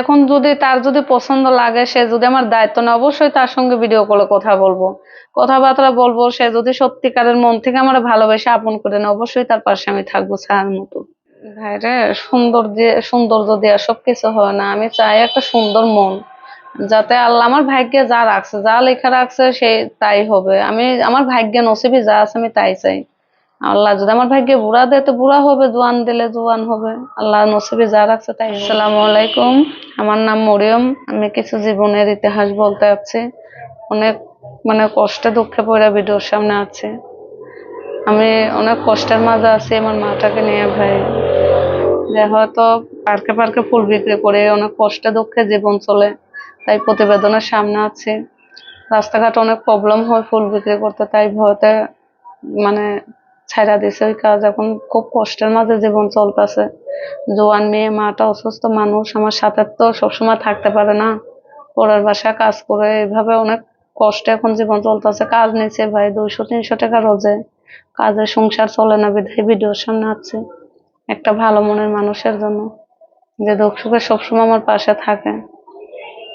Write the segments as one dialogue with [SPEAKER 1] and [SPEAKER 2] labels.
[SPEAKER 1] এখন যদি তার যদি পছন্দ লাগে, সে যদি আমার দায়িত্ব নেয়, অবশ্যই তার সঙ্গে ভিডিও কলে কথা বলব। কথাবার্তা বলব, সে যদি সত্যিকারের মন থেকে আমার ভালোবেসে আপন করে নেয়, অবশ্যই তার পাশে আমি থাকব ছায়ার মতো। ভাইরে সুন্দর যে সৌন্দর্য দেওয়া সবকিছু হয় না। আমি চাই একটা সুন্দর মন, যাতে আল্লাহ আমার ভাগ্যে যা রাখছে, যা লেখা রাখছে, সে তাই হবে। আমি, আমার ভাগ্যে নসিবে যা আছে, আমি তাই চাই। আল্লাহ যদি আমার ভাগ্যে বুড়া দেয়, তো বুড়া হবে, জোয়ান দিলে জোয়ান হবে। আল্লাহ নসিবে যা রাখছে তাই আসসালামু আলাইকুম। আমার নাম মরিয়ম। আমি কিছু জীবনের ইতিহাস বলতে যাচ্ছি। অনেক মানে কষ্টে দুঃখে পড়ে ভিডিওর সামনে আছে। আমি অনেক কষ্টের মাঝে আছি আমার মাটাকে নিয়ে, ভাই। যে হয়তো পার্কে পার্কে ফুল বিক্রি করে অনেক কষ্টে দুঃখে জীবন চলে, তাই প্রতিবেদনের সামনে আছে। রাস্তাঘাট অনেক প্রবলেম হয় ফুল বিক্রি করতে, তাই ভয়তে মানে ছাইরা দিছে, ওই কাজ এখন খুব কষ্টের মাঝে জীবন চলতেছে। জোয়ান মেয়ে মাটা অসুস্থ মানুষ, আমার সাথে তো সবসময় থাকতে পারে না। পরের বাসায় কাজ করে এইভাবে অনেক কষ্টে এখন জীবন চলতেছে। কাজ নিচ্ছে ভাই, দুইশো, তিনশো টাকা রোজে। কাজে সংসার চলে না, বিধায় ভিডিওর সামনে আছে। একটা ভালো মনের মানুষের জন্য। যে দুঃখ সুখে সবসময় আমার পাশে থাকে।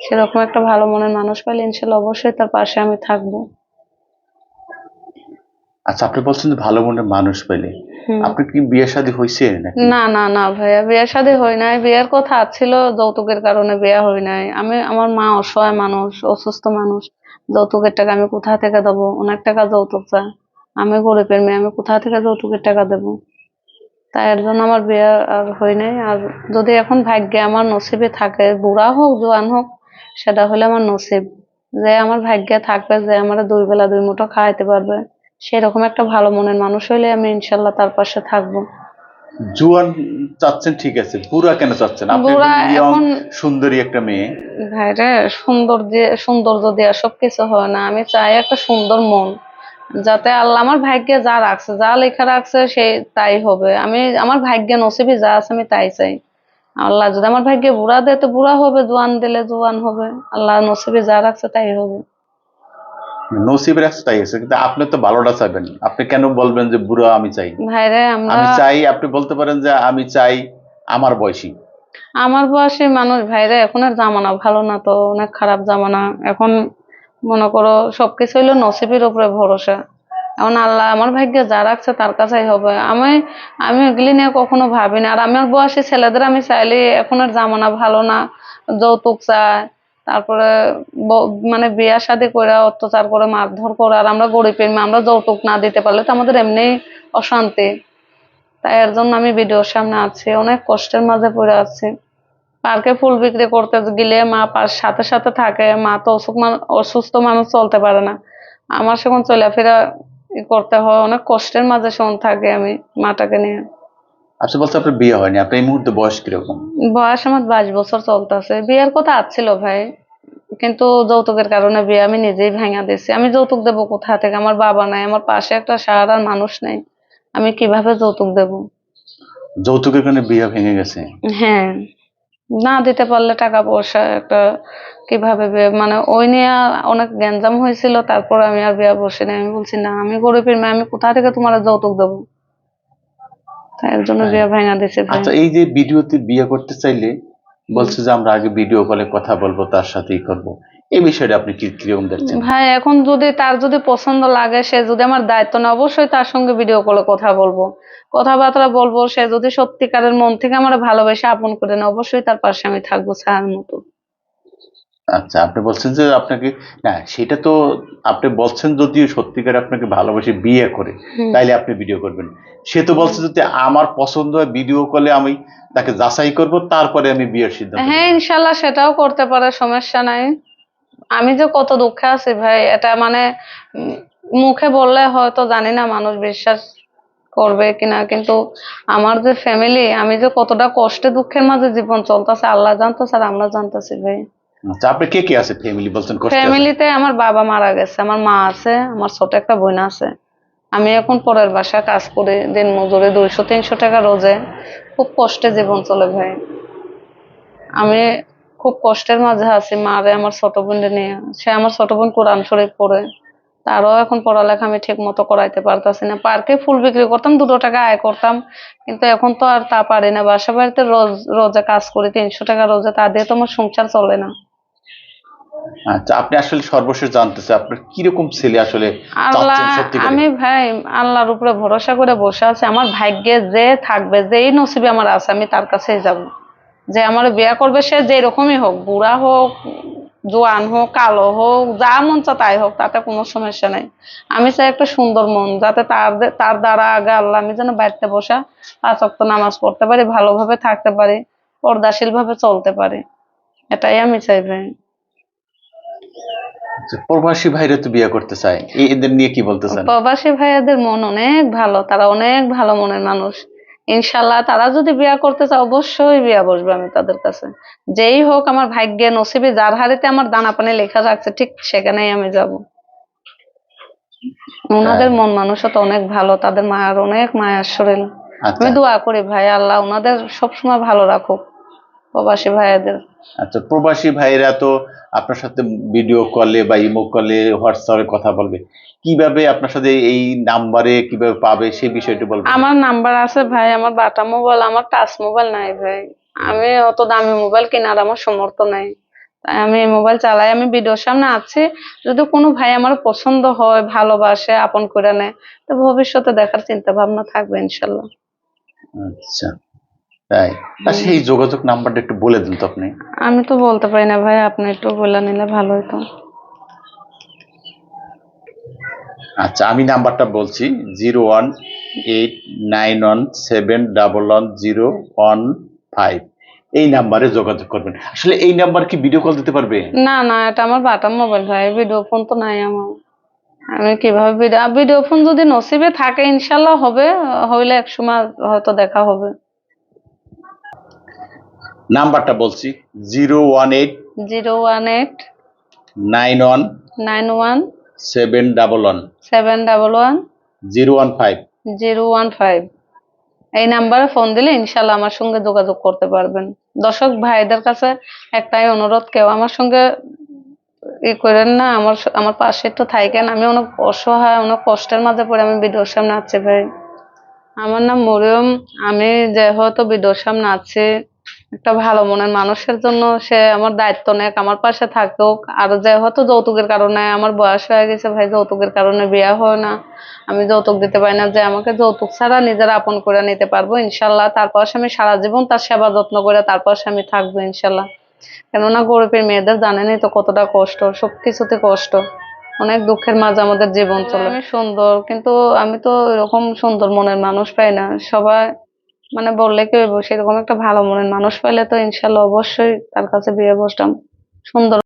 [SPEAKER 1] সেরকম একটা ভালো মনের মানুষ পাইলে ইনশাল্লাহ অবশ্যই তার পাশে আমি থাকব।
[SPEAKER 2] আচ্ছা আপনি বলছেন ভালো মনের মানুষ পেলে। আপনি কি বিয়ে শাদী হয়েছে
[SPEAKER 1] না না না ভাইয়া বিয়ে শাদী হয় নাই। বিয়ের কথা ছিল যৌতুকের কারণে বিয়ে হয় নাই। আমি আমার মা অসহায় মানুষ অসুস্থ মানুষ। যৌতুকের টাকা আমি কোথা থেকে দেবো? অনেক টাকা যৌতুক চায়। আমি গরিবের মেয়ে আমি কোথা থেকে যৌতুকের টাকা দেবো? তাই এর জন্য আমার বিয়ে আর হয় নাই। আর যদি এখন ভাগ্যে আমার নসিবে থাকে বুড়া হোক জোয়ান হোক সেটা হলে আমার নসিব। যে আমার ভাগ্যে থাকবে যে আমার দুই বেলা দুই মুঠো খাওয়াইতে পারবে। সেরকম একটা ভালো মনের মানুষ হইলে আমি ইনশাল্লাহ তার পাশে থাকব।
[SPEAKER 2] জুয়ান চাচ্ছেন ঠিক আছে বুড়া কেন চাচ্ছেন? আপনি
[SPEAKER 1] এখন
[SPEAKER 2] সুন্দরী একটা মেয়ে।
[SPEAKER 1] ভাইরে সুন্দর যে সৌন্দর্য দেওয়া সবকিছু হয় না। আমি চাই একটা সুন্দর মন যাতে আল্লাহ আমার ভাগ্যে যা রাখছে যা লেখা রাখছে সে তাই হবে। আমি আমার ভাগ্যে নসিবে যা আছে আমি তাই চাই। আল্লাহ যদি আমার ভাগ্যে বুড়া দেয় তো বুড়া হবে জোয়ান দিলে জোয়ান হবে। আল্লাহ নসিবে যা রাখছে তাই হবে।
[SPEAKER 2] নসিবের আছে তাই আছে কিন্তু আপনি তো ভালোটা চাইবেন। আপনি কেন বলবেন যে বুড়া আমি চাই?
[SPEAKER 1] ভাইরে আমরা
[SPEAKER 2] আমি চাই আপনি বলতে পারেন যে আমি চাই আমার বয়সী।
[SPEAKER 1] আমার বয়সী মানুষ ভাইরা এখন আর জামানা ভালো না তো অনেক খারাপ জামানা। এখন মনে করো সবকিছু হইল নসিবের উপরে ভরসা। এখন আল্লাহ আমার ভাগ্যে যা রাখছে তার কাছেই হবে। আমি আমি এগুলি নিয়ে কখনো ভাবি না আর আমার বয়সী ছেলেদের আমি চাইলে এখন আর জামানা ভালো না যৌতুক চায় তারপরে মানে বিয়া শাদি করে অত্যাচার করে, মারধর করে, আর আমরা গরিবের আমরা যৌতুক না দিতে পারলে তো আমাদের এমনি অশান্তি। তাই এর জন্য আমি ভিডিওর সামনে আছি, অনেক কষ্টের মাঝে পড়ে আছি। পার্কে ফুল বিক্রি করতে গেলে মা পার সাথে সাথে থাকে, মা তো অসুখ অসুস্থ মানুষ চলতে পারে না। আমার সেখন চলাফেরা করতে হয়, অনেক কষ্টের মাঝে সেখন থাকে আমি মাটাকে নিয়ে।
[SPEAKER 2] আপনি বলতে আপনার বিয়ে হয়নি। আপনি এই মুহূর্তে বয়স কীরকম?
[SPEAKER 1] বয়স আমার বাইশ বছর চলতেছে। বিয়ের কথা আসছিল ভাই কিন্তু যৌতুকের কারণে বিয়ে আমি নিজেই ভেঙে দিয়েছি। আমি যৌতুক দেবো কোথা থেকে? আমার বাবা নাই আমার পাশে একটা সারার মানুষ নেই। আমি কীভাবে যৌতুক দেবো?
[SPEAKER 2] যৌতুকের কারণে বিয়ে ভেঙে গেছে?
[SPEAKER 1] হ্যাঁ। না দিতে পারলে টাকা পয়সা একটা কীভাবে মানে ওই নিয়ে অনেক গ্যাঞ্জাম হয়েছিল তারপর আমি আর বিয়ে বসি আমি বলছি না আমি গরিবের মেয়ে আমি কোথা থেকে তোমার যৌতুক দেবো? জন্য বিয়ে ভেঙে দিছে
[SPEAKER 2] আচ্ছা এই যে ভিডিওতে বিয়ে করতে চাইলে বলছে যে আমরা আগে ভিডিও কলে কথা বলব তার সাথেই করব। এই বিষয়টা আপনি কি কীরকম দেখছেন?
[SPEAKER 1] ভাই এখন যদি তার যদি পছন্দ লাগে সে যদি আমার দায়িত্ব নেয় অবশ্যই তার সঙ্গে ভিডিও কলে কথা বলব। কথাবার্তা বলব সে যদি সত্যিকারের মন থেকে আমার ভালোবেসে আপন করে নেয় অবশ্যই তার পাশে আমি থাকব ছায়ার মতো।
[SPEAKER 2] আচ্ছা আপনি বলছেন যে আপনাকে না সেটা তো আপনি বলছেন যদিও সত্যিকার আপনাকে ভালোবেসে বিয়ে করে তাইলে আপনি ভিডিও করবেন। সে তো বলছে যদি আমার পছন্দ হয় ভিডিও কলে আমি তাকে যাচাই করব তারপরে আমি বিয়ের সিদ্ধান্ত
[SPEAKER 1] হ্যাঁ। ইনশাল্লাহ সেটাও করতে পারে সমস্যা নাই। আমি যে কত দুঃখে আছি ভাই এটা মানে মুখে বললে হয়তো জানি না মানুষ বিশ্বাস করবে কিনা কিন্তু আমার যে ফ্যামিলি আমি যে কতটা কষ্টে দুঃখের মাঝে জীবন চলতেছে আল্লাহ জানতো আর আমরা জানতেছি ভাই।
[SPEAKER 2] আচ্ছা আপনি কে কে আছে ফ্যামিলি বলছেন? কষ্ট?
[SPEAKER 1] ফ্যামিলিতে আমার বাবা মারা গেছে, আমার মা আছে, আমার ছোট একটা বোন আছে। আমি এখন পরের বাসায় কাজ করি দিন মজুরি দুইশো, তিনশো টাকা রোজে। খুব কষ্টে জীবন চলে ভাই। আমি খুব কষ্টের মাঝে আছি, মারে আমার ছোট বোনকে নিয়ে। সে আমার ছোট বোন কোরআন শরীফ পড়ে। তারও এখন পড়ালেখা আমি ঠিক মতো করাইতে পারতাছি না। পার্কে ফুল বিক্রি করতাম, দুটো টাকা আয় করতাম। কিন্তু এখন তো আর তা পারি না। বাসা বাড়িতে রোজ, রোজে কাজ করি, তিনশো টাকা রোজে। তা দিয়ে তো আমার সংসার চলে না।
[SPEAKER 2] আচ্ছা আপনি আসলে সর্বশেষ জানতে চাই আপনার কীরকম ছেলে আসলে
[SPEAKER 1] আল্লাহ? আমি ভাই আল্লাহর উপরে ভরসা করে বসে আছি। আমার ভাগ্যে যে থাকবে যেই নসিবে আমার আছে আমি তার কাছেই যাব। যে আমার বিয়ে করবে সে যে রকমই হোক বুড়া হোক জোয়ান হোক কালো হোক যা মন চা তাই হোক তাতে কোনো সমস্যা নাই। আমি চাই একটা সুন্দর মন যাতে তার তার দ্বারা আগে আল্লাহ আমি যেন বাড়িতে বসা পাঁচ ওয়াক্ত নামাজ পড়তে পারি ভালোভাবে থাকতে পারি পর্দাশীল ভাবে চলতে পারি। এটাই আমি চাই ভাই।
[SPEAKER 2] প্রবাসী ভাইরা তো বিয়ে করতে চায়। এদের নিয়ে কি
[SPEAKER 1] প্রবাসী ভাইয়াদের মন অনেক ভালো তারা অনেক ভালো মনের মানুষ। ইনশাল্লাহ তারা যদি বিয়া করতে চায় অবশ্যই বিয়া বসবে আমি তাদের কাছে। যেই হোক আমার ভাগ্যে নসিবে যার হারিতে আমার দানা পানি লেখা রাখছে ঠিক সেখানেই আমি যাব। ওনাদের মন মানসিকতা অনেক ভালো তাদের মায়ের অনেক মায়ের শরীর।
[SPEAKER 2] আচ্ছা।
[SPEAKER 1] আমি দোয়া করি ভাই আল্লাহ ওনাদের সবসময় ভালো রাখুক প্রবাসী ভাইয়াদের।
[SPEAKER 2] আচ্ছা প্রবাসী ভাইরা তো আপনার সাথে ভিডিও কলে বা ইমো কলে হোয়াটসঅ্যাপে কথা বলবে। কীভাবে আপনার সাথে এই নাম্বারে কীভাবে পাবে সেই বিষয়টি বলবেন।
[SPEAKER 1] আমার নাম্বার আছে ভাই আমার বাটা মোবাইল আমার টাচ মোবাইল নাই ভাই। আমি অত দামি মোবাইল কেনার আমার সমর্থ নাই। তাই আমি এই মোবাইল চালাই। আমি ভিডিওর সামনে আছি। যদি কোনো ভাই আমার পছন্দ হয় ভালোবাসে আপন করে নেয় তো ভবিষ্যতে দেখার চিন্তা ভাবনা থাকবে ইনশাল্লাহ।
[SPEAKER 2] আচ্ছা। তাই? আর সেই যোগাযোগ নাম্বারটা একটু বলে দিন তো আপনি।
[SPEAKER 1] আমি তো বলতে পারি না ভাই আপনি একটু বলে নিলে ভালো হতো
[SPEAKER 2] আচ্ছা আমি নাম্বারটা বলছি zero one eight nine one seven double one zero one five. এই নাম্বারে যোগাযোগ করবেন। আসলে এই নাম্বার কি ভিডিও কল দিতে পারবে?
[SPEAKER 1] না না এটা আমার বাটা মোবাইল ভাই ভিডিও ফোন তো নাই আমার। আমি কীভাবে ভিডিও ভিডিও ফোন যদি নসিবে থাকে ইনশাল্লাহ হবে হইলে এক সময় হয়তো দেখা হবে।
[SPEAKER 2] নাম্বারটা বলছি zero one eight
[SPEAKER 1] zero one eight
[SPEAKER 2] nine one
[SPEAKER 1] nine one
[SPEAKER 2] seven double one
[SPEAKER 1] seven double one
[SPEAKER 2] zero one five.
[SPEAKER 1] Zero one five. এই নাম্বারে ফোন দিলে ইনশাল্লাহ আমার সঙ্গে যোগাযোগ করতে পারবেন। দর্শক ভাইদের কাছে একটাই অনুরোধ কেউ আমার সঙ্গে ই করেন না আমার আমার পাশে একটু থাকেন। আমি অনেক অসহায় অনেক কষ্টের মাঝে পড়ে আমি ভিডিওর সামনে আছি ভাই। আমার নাম মরিয়ম আমি যে হয়তো ভিডিওর সামনে আছি। একটা ভালো মনের মানুষের জন্য সে আমার দায়িত্ব নেক, আমার পাশে থাকুক। আর যে হয়তো যৌতুকের কারণে আমার বয়স হয়ে গেছে ভাই, যৌতুকের কারণে বিয়ে হয় না। আমি যৌতুক দিতে পারি না যে আমাকে যৌতুক ছাড়া নিজের আপন করে নিতে পারব, ইনশাল্লাহ। তারপর আমি সারা জীবন তার সেবা যত্ন করে তারপর আমি থাকব, ইনশাল্লাহ। কেননা গরিবের মেয়েদের জানেনই তো কতটা কষ্ট সবকিছুতে কষ্ট। অনেক দুঃখের মাঝে আমাদের জীবন চলে। আমি সুন্দর, কিন্তু আমি তো এরকম সুন্দর মনের মানুষ পাই না। সবাই মানে বললে কি হইব? সেরকম একটা ভালো মনের মানুষ পাইলে তো ইনশাল্লাহ অবশ্যই তার কাছে বিয়ে বসতাম। সুন্দর